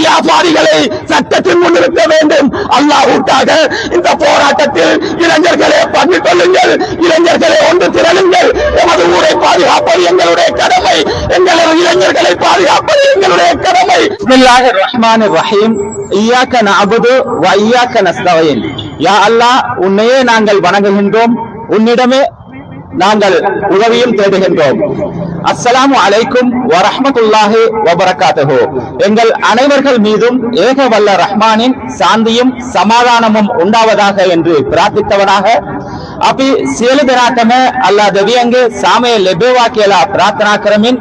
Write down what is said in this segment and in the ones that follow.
வியாபாரிகளை சட்டத்தில் முன்னிறுத்த வேண்டும். அல்லாஹூட்டாக இந்த போராட்டத்தில் இளைஞர்களே பங்கு கொள்ளுங்கள். இளைஞர்களே ஒன்று திரளுங்கள். எமது ஊரை பாதுகாப்பது எங்களுடைய கடமை. எங்களது இளைஞர்களை பாதுகாப்பது எங்களுடைய கடமை. பிஸ்மில்லாஹிர் ரஹ்மானிர் ரஹீம் இய்யாக நஅபுது வ இய்யாக நஸ்தஈன் யா அல்லாஹ் உன்னையே நாங்கள் வணங்குகின்றோம். உன்னிடமே நாங்கள் உதவியும் தேடுகின்றோம். அஸ்ஸலாமு அலைக்கும் வரஹமத்துல்லாஹி வபரகாத்துஹு. எங்கள் அனைவர்கள் மீதும் ஏக வல்ல ரஹ்மானின் சாந்தியும் சமாதானமும் உண்டாவதாக என்று பிரார்த்தித்தவனாக ಅಪಿ ಸೇಲಿದರಾಟಮ ಅಲ್ಲ ದವಿಯಂಗ ಸಾಮೆ ಲಭ್ಯವಾ ಕೇಳ ಪ್ರಾರ್ಥನಾ ಕ್ರಮಿನ್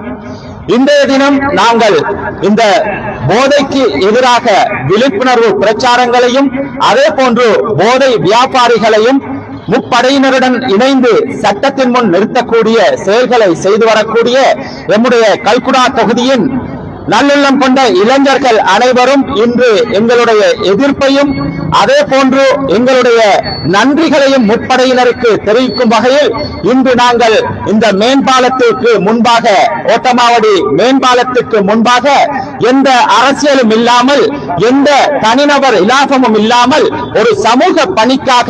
இன்றைய தினம் நாங்கள் இந்த போதைக்கு எதிராக விழிப்புணர்வு பிரச்சாரங்களையும் அதே போன்று போதை வியாபாரிகளையும் முப்படையினருடன் இணைந்து சட்டத்தின் முன் நிறுத்தக்கூடிய செயல்களை செய்து வரக்கூடிய எம்முடைய கல்குடா தொகுதியின் நல்லுள்ளம் கொண்ட இளைஞர்கள் அனைவரும் இன்று எங்களுடைய எதிர்ப்பையும் அதே போன்று எங்களுடைய நன்றிகளையும் முப்படையினருக்கு தெரிவிக்கும் வகையில் இன்று நாங்கள் இந்த மேம்பாலத்திற்கு முன்பாக ஓட்டமாவடி மேம்பாலத்திற்கு முன்பாக எந்த அரசியலும் இல்லாமல் எந்த தனிநபர் இலாபமும் இல்லாமல் ஒரு சமூக பணிக்காக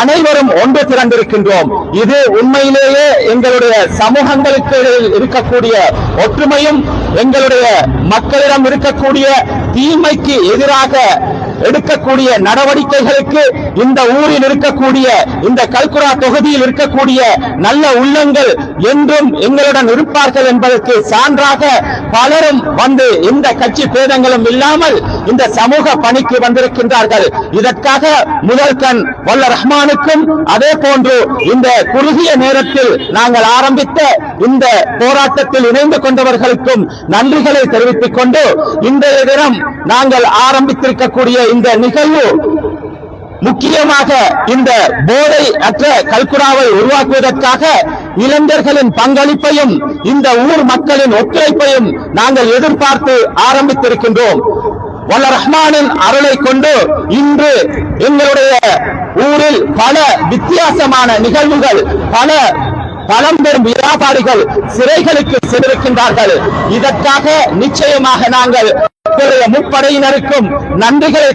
அனைவரும் ஒன்று திரண்டிருக்கின்றோம். இது உண்மையிலேயே எங்களுடைய சமூகங்களுக்கு இருக்கக்கூடிய ஒற்றுமையும் எங்களுடைய மக்களிடம் இருக்கக்கூடிய தீமைக்கு எதிராக எடுக்கக்கூடிய நடவடிக்கைகளுக்கு இந்த ஊரில் இருக்கக்கூடிய இந்த கல்குரா தொகுதியில் இருக்கக்கூடிய நல்ல உள்ளங்கள் என்றும் எங்களுடன் இருப்பார்கள் என்பதற்கு சான்றாக பலரும் வந்து எந்த கட்சி பேதங்களும் இல்லாமல் இந்த சமூக பணிக்கு வந்திருக்கின்றார்கள். இதற்காக முதல் கண் வல்ல ரஹ்மானுக்கும் அதே போன்று இந்த குறுகிய நேரத்தில் நாங்கள் ஆரம்பித்த இந்த போராட்டத்தில் இணைந்து கொண்டவர்களுக்கும் நன்றிகளை தெரிவித்துக் கொண்டு இன்றைய தினம் நாங்கள் ஆரம்பித்திருக்கக்கூடிய இந்த நிகழ்வு முக்கியமாக இந்த போதை அற்ற கல்குராவை உருவாக்குவதற்காக இளைஞர்களின் பங்களிப்பையும் இந்த ஊர் மக்களின் ஒத்துழைப்பையும் நாங்கள் எதிர்பார்த்து ஆரம்பித்திருக்கின்றோம். வல்ல ரஹ்மானின் அருளை கொண்டு இன்று எங்களுடைய ஊரில் பல வித்தியாசமான நிகழ்வுகள் பல பழம்பெரும் வியாபாரிகள் சிறைகளுக்கு சென்றிருக்கின்றார்கள். இதற்காக நிச்சயமாக நாங்கள் முப்படையினருக்கும் நன்றிகளை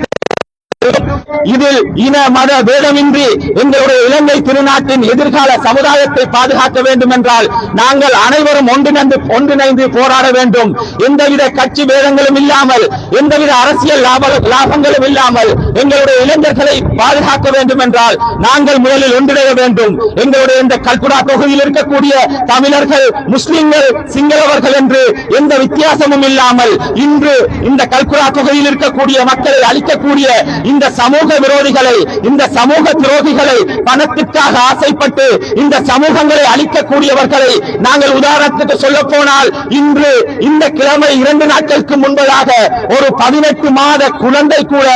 இதில் இன மத பேதமின்றி எங்களுடைய இலங்கை திருநாட்டின் எதிர்கால சமுதாயத்தை பாதுகாக்க வேண்டும் என்றால் நாங்கள் அனைவரும் ஒன்றிணைந்து ஒன்றிணைந்து போராட வேண்டும். எந்தவித கட்சி பேதங்களும் இல்லாமல் எந்தவித அரசியல் லாப லாபங்களும் இல்லாமல் எங்களுடைய இளைஞர்களை பாதுகாக்க வேண்டும் என்றால் நாங்கள் முதலில் ஒன்றிணைய வேண்டும். எங்களுடைய இந்த கல்குடா தொகுதியில் இருக்கக்கூடிய தமிழர்கள் முஸ்லிம்கள் சிங்களவர்கள் என்று எந்த வித்தியாசமும் இல்லாமல் இன்று இந்த கல்குடா தொகுதியில் இருக்கக்கூடிய மக்களை அளிக்கக்கூடிய இந்த சமூக விரோதிகளை இந்த சமூக துரோகிகளை பணத்திற்காக ஆசைப்பட்டு இந்த சமூகங்களை அழிக்கக்கூடியவர்களை நாங்கள் உதாரணத்துக்கு சொல்ல போனால் இன்று இந்த கிழமை இரண்டு நாட்களுக்கு முன்பதாக ஒரு பதினெட்டு மாத குழந்தை கூட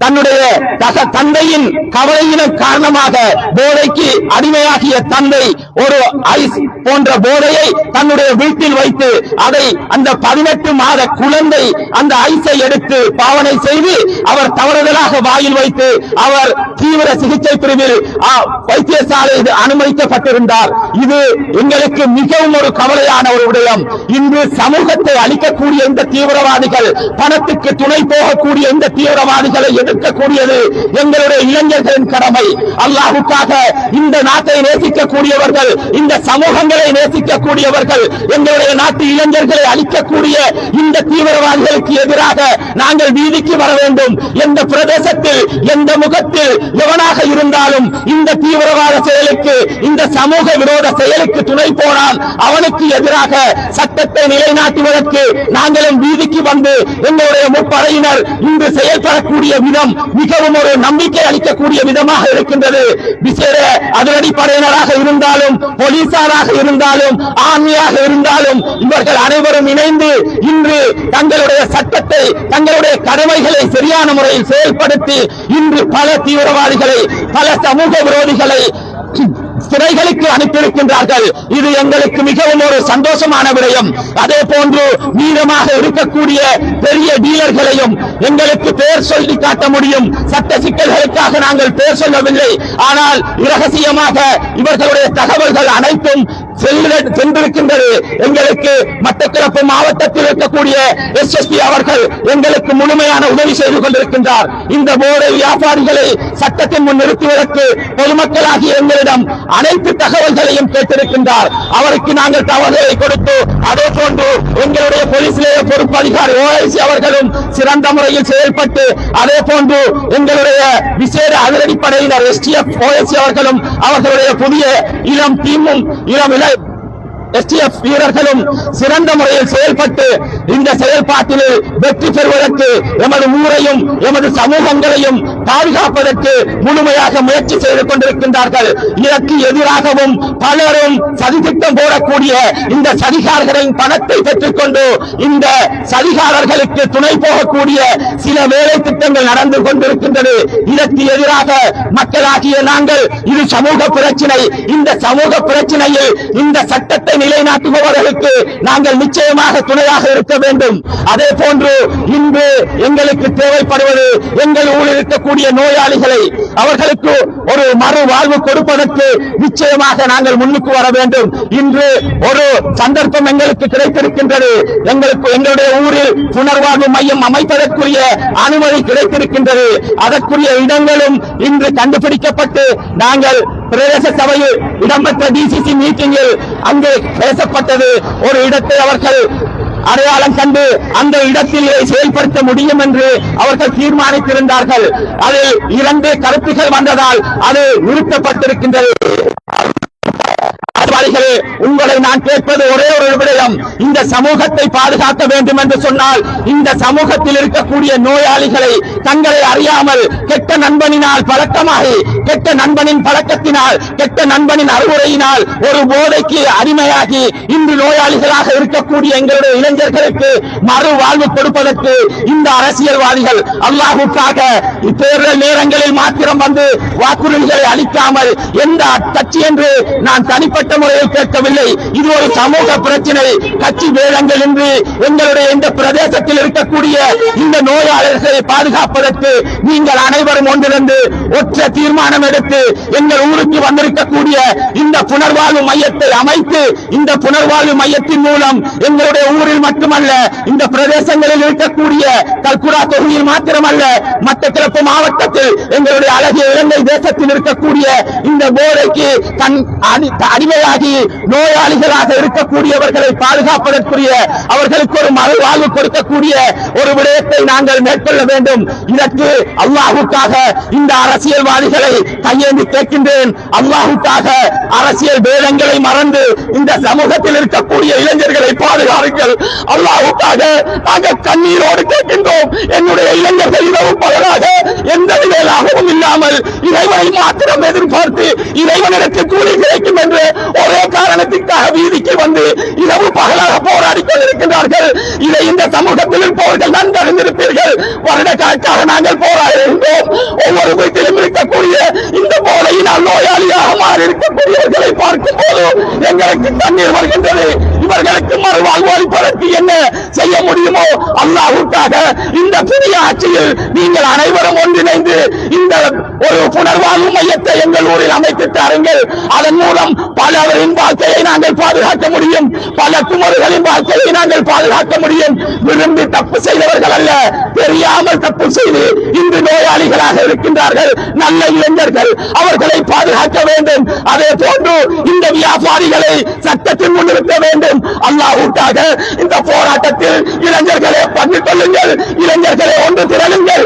தன்னுடைய தக தந்தையின் கவலையின காரணமாக போதைக்கு அடிமையாகிய தந்தை ஒரு ஐஸ் போன்ற போதையை தன்னுடைய வீட்டில் வைத்து அதை அந்த பதினெட்டு மாத குழந்தை அந்த ஐஸை எடுத்து பாவனை செய்து அவர் தவறுதலாக வாயில் வைத்து அவர் தீவிர சிகிச்சை பிரிவில் வைத்தியசாலையில் அனுமதிக்கப்பட்டிருந்தார். இது எங்களுக்கு மிகவும் ஒரு கவலையான ஒரு விடயம். இன்று சமூகத்தை அளிக்கக்கூடிய இந்த தீவிரவாதிகள் பணத்துக்கு துணை போகக்கூடிய இந்த தீவிரவாதிகளை எதிர்க்கக்கூடியது எங்களுடைய இளைஞர்களின் கடமை. அல்லாஹுக்காக இந்த நாட்டை நேசிக்கக்கூடியவர்கள் இந்த சமூகங்களை நேசிக்கக்கூடியவர்கள் எங்களுடைய நாட்டு இளைஞர்களை அழிக்கக்கூடிய இந்த தீவிரவாதிகளுக்கு எதிராக நாங்கள் வீதிக்கு வர வேண்டும். எந்த பிரதேசத்தில் எந்த முகத்தில் எவனாக இருந்தாலும் இந்த தீவிரவாத செயலுக்கு இந்த சமூக விரோத செயலுக்கு துணை போனால் அவனுக்கு எதிராக சட்டத்தை நிலைநாட்டுவதற்கு நாங்களும் வீதிக்கு வந்து எங்களுடைய முப்படையினர் இன்று செயல்படக்கூடிய விதம் மிகவும் ஒரு நம்பிக்கை அளிக்கக்கூடிய விதமாக இருக்கின்றது. விசேட அதிரடி படையினராக இருந்தாலும் போலீசாராக இருந்தாலும் ஆர்மியாக இருந்தாலும் இவர்கள் அனைவரும் இணைந்து இன்று தங்களுடைய சட்டத்தை தங்களுடைய கடமைகளை சரியான முறையில் செயல்படுத்தி இன்று பல தீவிரவாதிகளை பல சமூக விரோதிகளை சிறைகளுக்கு அனுப்பியிருக்கின்றார்கள். இது எங்களுக்கு மிகவும் ஒரு சந்தோஷமான விடயம். அதே போன்று மீதமாக இருக்கக்கூடிய பெரிய டீலர்களையும் எங்களுக்கு பெயர் சொல்லி காட்ட முடியும். சட்ட சிக்கல்களுக்காக நாங்கள் பெயர் சொல்லவில்லை. ஆனால் இரகசியமாக இவர்களுடைய தகவல்கள் அனைத்தும் சென்றிருக்கின்றது. எங்களுக்கு மட்டக்கிழப்பு மாவட்டத்தில் இருக்கக்கூடிய எஸ்எஸ்பி அவர்கள் எங்களுக்கு முழுமையான உதவி செய்து கொண்டிருக்கின்றார். இந்த போதை வியாபாரிகளை சட்டத்தின் முன் நிறுத்துவதற்கு பொதுமக்களாகிய எங்களிடம் அனைத்து தகவல்களையும் கேட்டிருக்கின்றார். அவருக்கு நாங்கள் தகவல்களை கொடுத்து அதே போன்று எங்களுடைய போலீஸ் நிலைய பொறுப்பு அதிகாரி ஓஐசி அவர்களும் சிறந்த முறையில் செயல்பட்டு அதே போன்று எங்களுடைய விசேட அதிரடிப்படையினர் எஸ்டிஎஃப் ஓஎஸ்சி அவர்களும் அவர்களுடைய புதிய இளம் டீமும் இளம் இள எஸ்டிஎஃப் வீரர்களும் சிறந்த முறையில் செயல்பட்டு இந்த செயல்பாட்டில் வெற்றி பெறுவதற்கு எமது ஊரையும் எமது சமூகங்களையும் பாதுகாப்பதற்கு முழுமையாக முயற்சி செய்து கொண்டிருக்கின்றார்கள். இதற்கு எதிராகவும் பலரும் சதித்திட்டம் போடக்கூடிய இந்த சதிகாரர்களின் பணத்தை பெற்றுக்கொண்டு இந்த சதிகாரர்களுக்கு துணை போகக்கூடிய சில வேலை திட்டங்கள் நடந்து கொண்டிருக்கின்றது. இதற்கு எதிராக மக்களாகிய நாங்கள் இது சமூக பிரச்சினை இந்த சமூக பிரச்சனையில் இந்த சட்டத்தை நிலைநாட்டுபவர்களுக்கு நாங்கள் நிச்சயமாக துணையாக இருக்க வேண்டும். அதே போன்று இன்று எங்களுக்கு தேவைப்படுவது எங்கள் ஊரில் இருக்கக்கூடிய இருக்கக்கூடிய நோயாளிகளை அவர்களுக்கு ஒரு மறு வாழ்வு கொடுப்பதற்கு நிச்சயமாக நாங்கள் முன்னுக்கு வர வேண்டும். இன்று ஒரு சந்தர்ப்பம் எங்களுக்கு கிடைத்திருக்கின்றது. எங்களுக்கு எங்களுடைய ஊரில் புனர்வாழ்வு மையம் அமைப்பதற்குரிய அனுமதி கிடைத்திருக்கின்றது. அதற்குரிய இடங்களும் இன்று கண்டுபிடிக்கப்பட்டு நாங்கள் பிரதேச சபையில் இடம்பெற்ற டிசிசி மீட்டிங்கில் அங்கே பேசப்பட்டது. ஒரு இடத்தை அவர்கள் அடையாளம் கண்டு அந்த இடத்தில் செயல்படுத்த முடியும் என்று அவர்கள் தீர்மானித்திருந்தார்கள். அதில் இரண்டு கருத்துகள் வந்ததால் அது நிறுத்தப்பட்டிருக்கின்றது அறிவாளிகளே உங்களை நான் கேட்பது ஒரே ஒரு விடயம். இந்த சமூகத்தை பாதுகாக்க வேண்டும் என்று சொன்னால் இந்த சமூகத்தில் இருக்கக்கூடிய நோயாளிகளை தங்களை அறியாமல் கெட்ட நண்பனினால் பழக்கமாகி கெட்ட நண்பனின் பழக்கத்தினால் கெட்ட நண்பனின் அறிவுரையினால் ஒரு போதைக்கு அடிமையாகி இன்று நோயாளிகளாக இருக்கக்கூடிய எங்களுடைய இளைஞர்களுக்கு மறு வாழ்வு கொடுப்பதற்கு இந்த அரசியல்வாதிகள் அல்லாஹுக்காக தேர்தல் நேரங்களில் மாத்திரம் வந்து வாக்குறுதிகளை அளிக்காமல் எந்த கட்சி என்று நான் தனிப்பட்ட முறையில் கேட்கவில்லை. இது ஒரு சமூக பிரச்சனை. கட்சி வேதங்கள் என்று எங்களுடைய இந்த பிரதேசத்தில் இருக்கக்கூடிய இந்த நோயாளர்களை பாதுகாப்பதற்கு நீங்கள் அனைவரும் ஒன்றிருந்து ஒற்ற தீர்மானம் எடுத்து எங்கள் ஊருக்கு வந்திருக்கக்கூடிய இந்த புனர்வாழ்வு மையத்தை அமைத்து இந்த புனர்வாழ்வு மையத்தின் மூலம் எங்களுடைய ஊரில் மட்டுமல்ல இந்த பிரதேசங்களில் இருக்கக்கூடிய கல்குடா தொகுதியில் மாத்திரமல்ல மற்ற கிழக்கு மாவட்டத்தில் எங்களுடைய அழகிய இலங்கை தேசத்தில் இருக்கக்கூடிய இந்த போதைக்கு கண் அடிமையாகி நோயாளிகளாக இருக்கக்கூடியவர்களை பாதுகாப்பதற்குரிய அவர்களுக்கு ஒரு மறு வாழ்வு கொடுக்கக்கூடிய ஒரு விடயத்தை நாங்கள் மேற்கொள்ள வேண்டும். இதற்கு அல்லாஹுக்காக இந்த அரசியல்வாதிகளை கையேந்தி கேட்கின்றேன். அல்லாஹுக்காக அரசியல் வேதங்களை மறந்து இந்த சமூகத்தில் இருக்கக்கூடிய இளைஞர்களை பாதுகாருங்கள் அல்லாஹுக்காக நாங்கள் கண்ணீரோடு கேட்கின்றோம். என்னுடைய இளைஞர்கள் இரவு பகலாக எந்த வேலாகவும் இல்லாமல் இறைவனை மாத்திரம் எதிர்பார்த்து இறைவனிடத்தில் கூலி கிடைக்கும் என்று ஒரே காரணத்திற்காக வீதிக்கு வந்து இரவு பகலாக போராடி கொண்டிருக்கின்றார்கள். இதை இந்த சமூகத்தில் இருப்பவர்கள் நன்கு அறிந்திருப்பீர்கள் வருட கணக்காக நாங்கள் போராடுகின்றோம். ஒவ்வொரு வீட்டிலும் இருக்கக்கூடிய இந்த போதையினால் நோயாளியாக மாறி இருக்கக்கூடியவர்களை பார்க்கும் போது இவர்களுக்கு தண்ணீர் வருகின்றது. இவர்களுக்கு மறுவாழ்வு அளிப்பதற்கு என்ன செய்ய முடியுமோ அல்லாஹுக்காக இந்த புதிய ஆட்சியில் நீங்கள் அனைவரும் ஒன்றிணைந்து இந்த ஒரு புனர்வாழ்வு மையத்தை எங்கள் ஊரில் அமைத்து தாருங்கள். அதன் மூலம் பலரின் வாழ்க்கையை நாங்கள் பாதுகாக்க முடியும். பல குமர்களின் வாழ்க்கையை நாங்கள் பாதுகாக்க முடியும். விரும்பி தப்பு செய்தவர்கள் அல்ல. தெரியாமல் தப்பு செய்து இன்று நோயாளிகளாக இருக்கின்றார்கள். நல்ல இளைஞர்கள் அவர்களை பாதுகாக்க வேண்டும். அதே போன்று இந்த வியாபாரிகளை சட்டத்தின் சட்டத்தில் முன்னிறுத்த வேண்டும். அல்லாஹூட்டாக இந்த போராட்டத்தில் இளைஞர்களை பங்கு கொள்ளுங்கள். இளைஞர்களை ஒன்று திரளுங்கள்.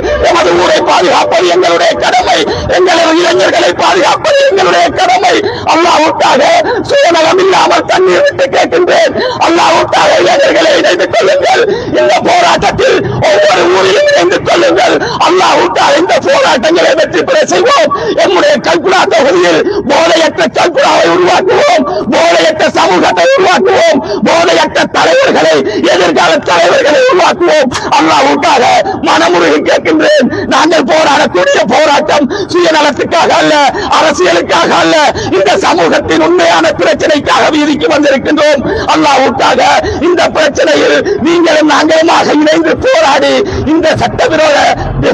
இளைஞர்களை பாதுகாப்பது எங்களுடைய கடமை எங்களது இளைஞர்களை பாதுகாப்பது எங்களுடைய கடமை. அல்லாவுக்காக சுயநலம் இல்லாமல் தண்ணீர் விட்டு கேட்கின்றேன். அல்லாவுக்காக இளைஞர்களை இணைந்து கொள்ளுங்கள். இந்த போராட்டத்தில் ஒவ்வொரு ஊரிலும் இணைந்து கொள்ளுங்கள். அல்லாவுக்காக இந்த போராட்டங்களை வெற்றி பெற செய்வோம். எம்முடைய கல்குடா தொகுதியில் போதையற்ற கல்குடாவை உருவாக்குவோம். போதையற்ற சமூகத்தை உருவாக்குவோம். போதையற்ற தலைவர்களை எதிர்கால தலைவர்களை உருவாக்குவோம். அல்லாவுக்காக மனமுருகி கேட்கின்றேன். நாங்கள் போராடக்கூடிய போராட்டம் சுயநலத்துக்காக அல்ல அரசியலுக்காக அல்ல. இந்த சமூகத்தின் உண்மையான பிரச்சனைக்காக வீதிக்கு வந்திருக்கின்றோம். அல்லாவுக்காக இந்த பிரச்சனையில் நீங்களும் நாங்களுமாக இணைந்து போராடி இந்த சட்டவிரோத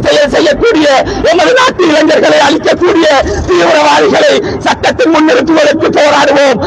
செயல் செய்யக்கூடிய எமது நாட்டு இளைஞர்களை அழிக்கக்கூடிய தீவிரவாதிகளை சட்டத்தின் முன்னிறுத்துவதற்கு போராடுவோம்.